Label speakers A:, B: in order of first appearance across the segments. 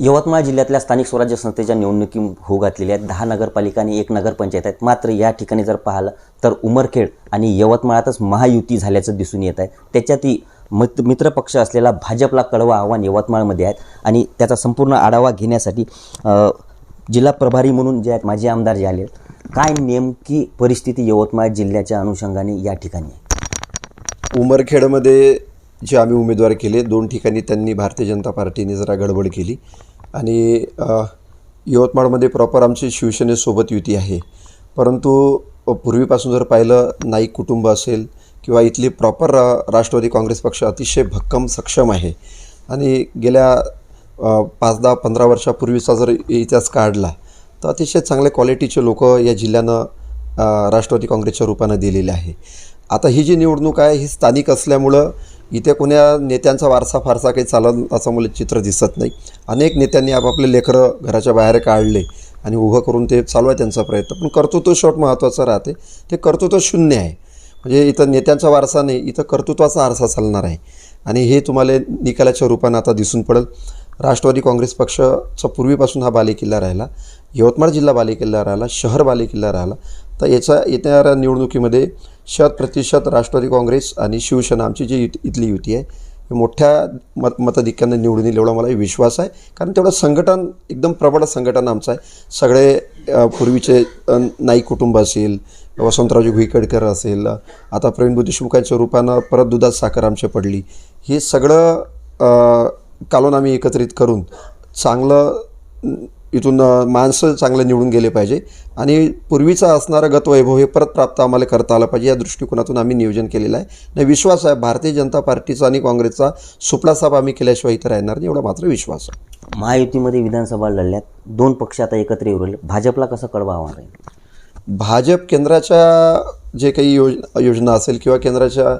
A: यवतमाळ जिल्ह्यातल्या स्थानिक स्वराज्य संस्थेच्या निवडणुकी होऊ घातलेल्या आहेत. दहा नगरपालिका आणि एक नगरपंचायत आहेत. मात्र या ठिकाणी जर पाहिलं तर उमरखेड आणि यवतमाळातच महायुती झाल्याचं दिसून येत आहे. त्याच्यातही मित मित्रपक्ष असलेला भाजपला कळवा आव्हान यवतमाळमध्ये आहेत. आणि त्याचा संपूर्ण आढावा घेण्यासाठी जिल्हा प्रभारी म्हणून जे आहेत माजी आमदार जे आले आहेत, काय नेमकी परिस्थिती यवतमाळ जिल्ह्याच्या अनुषंगाने या ठिकाणी आहे?
B: उमरखेडमध्ये जे आम्ही उमेदवार केले दोन ठिकाणी त्यांनी भारतीय जनता पार्टीने जरा गडबड केली. आणि यवतमाळमध्ये प्रॉपर आमची शिवसेनेसोबत युती आहे. परंतु पूर्वीपासून जर पाहिलं नाईक कुटुंब असेल किंवा इथली प्रॉपर राष्ट्रवादी काँग्रेस पक्ष अतिशय भक्कम सक्षम आहे. आणि गेल्या पाच दहा पंधरा वर्षापूर्वीचा जर इतिहास काढला तर अतिशय चांगल्या क्वालिटीचे लोक या जिल्ह्यानं राष्ट्रवादी काँग्रेसच्या रूपानं दिलेले आहे. आता ही जी निवडणूक आहे ही स्थानिक असल्यामुळं इथे कोण्या नेत्यांचा वारसा फारसा काही चालत असं मला चित्र दिसत नाही. अनेक नेत्यांनी आपापले लेकरं घराच्या बाहेर काढले आणि उभं करून ते चालू आहे त्यांचा प्रयत्न. पण कर्तृत्व शेवट महत्त्वाचं राहते. ते कर्तृत्व शून्य आहे. म्हणजे इथं नेत्यांचा वारसा नाही इथं कर्तृत्वाचा आरसा चालणार आहे. आणि हे तुम्हाला निकालाच्या रूपानं आता दिसून पडेल. राष्ट्रवादी काँग्रेस पक्षाचा पूर्वीपासून हा बालेकिल्ला राहिला. यवतमाळ जिल्हा बालेकिल्ला राहिला शहर बालेकिल्ला राहिला. तर याच्या येणाऱ्या निवडणुकीमध्ये शत प्रतिशत राष्ट्रवादी काँग्रेस आणि शिवसेना आमची जी युती इथली युती आहे मोठ्या मत मतधिक्यानं निवडून येईल एवढा मला विश्वास आहे. कारण तेवढं संघटन एकदम प्रबळ संघटन आमचं आहे. सगळे पूर्वीचे नाईक कुटुंब असेल वसंतरावजी भुईकडकर असेल आता प्रवीण देशमुखांच्या रूपानं परत दुधात साखर आमच्या पडली. हे सगळं अ, कालून आम्ही एकत्रित करून चांगलं इथून माणसं चांगले निवडून गेले पाहिजे. आणि पूर्वीचा असणारं गतवैभव हे परत प्राप्त आम्हाला करता आलं पाहिजे. या दृष्टिकोनातून आम्ही नियोजन केलेलं आहे. आणि विश्वास आहे भारतीय जनता पार्टीचा आणि काँग्रेसचा सुपडा साप आम्ही केल्याशिवाय इथं राहणार नाही एवढा मात्र विश्वास आहे.
A: महायुतीमध्ये विधानसभा लढल्यात दोन पक्ष आता एकत्र येऊ राहिले भाजपला कसं कळवा आव्हान राहील?
B: भाजप केंद्राच्या जे काही योज योजना असेल किंवा केंद्राच्या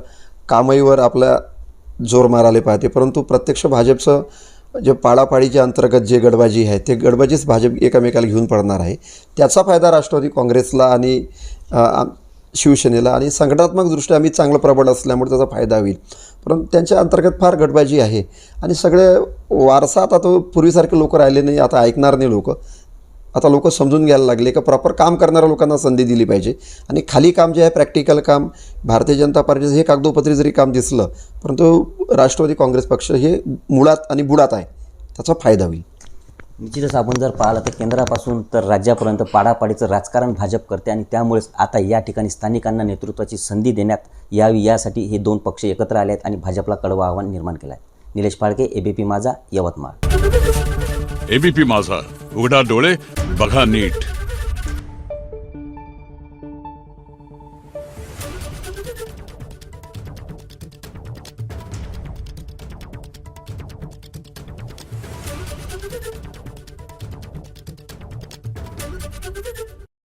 B: कामाईवर आपल्या जोर मारायला पाहते परंतु प्रत्यक्ष भाजपचं जे पाळापाळीच्या अंतर्गत जे गडबाजी आहे ते गडबाजीच भाजप एकामेकाला घेऊन पडणार आहे. त्याचा फायदा राष्ट्रवादी काँग्रेसला आणि शिवसेनेला आणि संघटनात्मकदृष्ट्या आम्ही चांगलं प्रबळ असल्यामुळे त्याचा फायदा होईल. परंतु त्यांच्या अंतर्गत फार गडबाजी आहे. आणि सगळे वारसा आता तो पूर्वीसारखे लोक राहिले नाही आता ऐकणार नाही लोक. आता लोक समजून घ्यायला लागले का प्रॉपर काम करणाऱ्या लोकांना संधी दिली पाहिजे. आणि खाली काम जे आहे प्रॅक्टिकल काम भारतीय जनता पार्टीचं हे कागदोपत्री जरी काम दिसलं परंतु राष्ट्रवादी काँग्रेस पक्ष हे मुळात आणि बुडात आहे. त्याचा फायदा होईल.
A: निश्चितच आपण जर पाहिलं तर केंद्रापासून तर राज्यापर्यंत पाडापाडीचं राजकारण भाजप करते आणि त्यामुळेच आता या ठिकाणी स्थानिकांना नेतृत्वाची संधी देण्यात यावी यासाठी हे दोन पक्ष एकत्र आले आहेत आणि भाजपला कडवं आव्हान निर्माण केलं आहे. निलेश फाळके एबीपी माझा यवतमाळ.
C: एबीपी माझा उघडा डोळे बघा नीट.